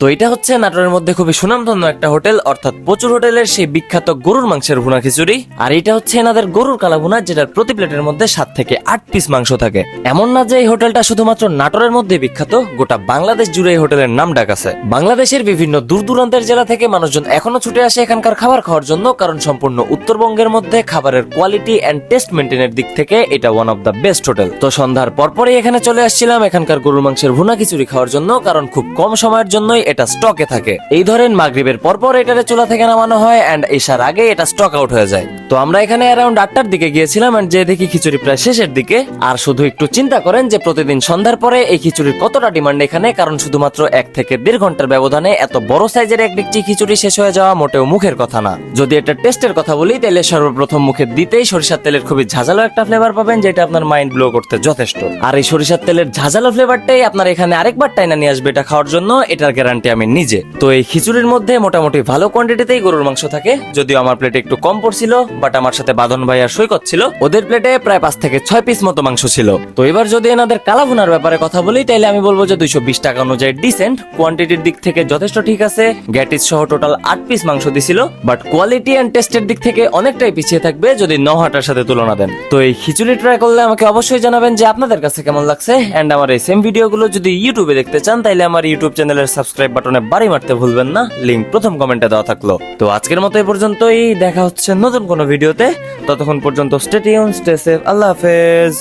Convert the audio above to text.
তো এটা হচ্ছে নাটোরের মধ্যে খুবই সুনামধন্য একটা হোটেল, অর্থাৎ প্রচুর হোটেলের সেই বিখ্যাত গরুর মাংসের ভুনা খিচুড়ি। আর এটা হচ্ছে এনাদের গরুর কালা ভুনা, যেটার প্রতি প্লেটের মধ্যে সাত থেকে আট পিস মাংস থাকে। এমন না যে এই হোটেলটা শুধুমাত্র নাটোরের মধ্যে বিখ্যাত, গোটা বাংলাদেশ জুড়ে এই হোটেলের নাম ডাক আছে। বাংলাদেশের বিভিন্ন দূর দূরান্তের জেলা থেকে মানুষজন এখনও ছুটে আসে এখানকার খাবার খাওয়ার জন্য, কারণ সম্পূর্ণ উত্তরবঙ্গের মধ্যে খাবারের কোয়ালিটি অ্যান্ড টেস্ট মেনটেনের দিক থেকে এটা one of the best hotel তো সন্ধ্যার পরপরই এখানে চলে আসছিলাম এখানকার গরুর মাংসের ভুনা খিচুড়ি খাওয়ার জন্য, কারণ খুব কম সময়ের জন্যই এটা স্টকে থাকে। এই ধরেন মাগরিবের পরপর এটারে চুলা থেকে নামানো হয় এন্ড এসার আগে এটা স্টক আউট হয়ে যায়। তো আমরা এখানে অ্যারাউন্ড আটটার দিকে গিয়েছিলাম এন্ড যে দেখি খিচুড়ি প্রায় শেষের দিকে। আর শুধু একটু চিন্তা করেন যে প্রতিদিন সন্ধ্যার পরে এই খিচুড়ির কতটা ডিমান্ড এখানে, কারণ শুধুমাত্র এক থেকে দেড় ঘণ্টার ব্যবধানে এত বড় সাইজের এক ডিকচি খিচুড়ি শেষ হয়ে যাওয়া মোটেও মুখের কথা না। যদি এটা টেস্টের কথা বলি, তাহলে সর্বপ্রথম মুখে দিতেই সরিষার তেলের খুবই ঝাঁঝালো একটা ফ্লেভার পাবেন, যেটা আপনার মাইন্ড ব্লো করতে যথেষ্ট। আর এই সরিষার তেলের ঝাঁঝালো ফ্লেভারটাই আপনার এখানে আরেকবার টাইনা নিয়ে আসবে এটা খাওয়ার জন্য, এটার গ্যারান্টি আমি নিজে। তো এই খিচুড়ির মধ্যে মোটামুটি ভালো কোয়ান্টিটিতেই গরুর মাংস থাকে। যদিও আমার প্লেটে একটু কম পড়ছিল বাট আমার সাথে বাঁধন ভাই আর সৈকত ছিল। ওদের প্লেটে প্রায় পাঁচ থেকে ছয় পিস মতো মাংস ছিল। তো এবার যদি এনাদের কালাভুনার ব্যাপারে কথা বলি তাহলে আমি বলব যে দুইশো বিশ টাকা অনুযায়ী ডিসেন্ট কোয়ান্টিটির দিক থেকে যথেষ্ট ঠিক আছে। গ্যাটিস সহ টোটাল আট পিস মাংস দিছিল বাট কোয়ালিটি এন্ড টেস্টের দিক থেকে অনেকটাই পিছিয়ে থাকবে যদি নহাটার সাথে তুলনা দেন। তো এই খিচুড়ি ট্রাই করলে আমাকে অবশ্যই জানাবেন যে আপনাদের কাছে কেমন লাগছে এন্ড আমার এই সেম ভিডিওগুলো যদি ইউটিউবে দেখতে চান তাহলে আমার ইউটিউব চ্যানেলের সাবস্ক্রাইব বাটনে বাড়ি মারতে ভুলবেন না। লিঙ্ক প্রথম কমেন্টে দেওয়া থাকল। তো আজকের মতো এই পর্যন্তই। দেখা হচ্ছে নতুন কোনো ভিডিওতে ততক্ষণ পর্যন্ত স্টেটিউন স্টে সেফ আল্লাহ হাফেজ।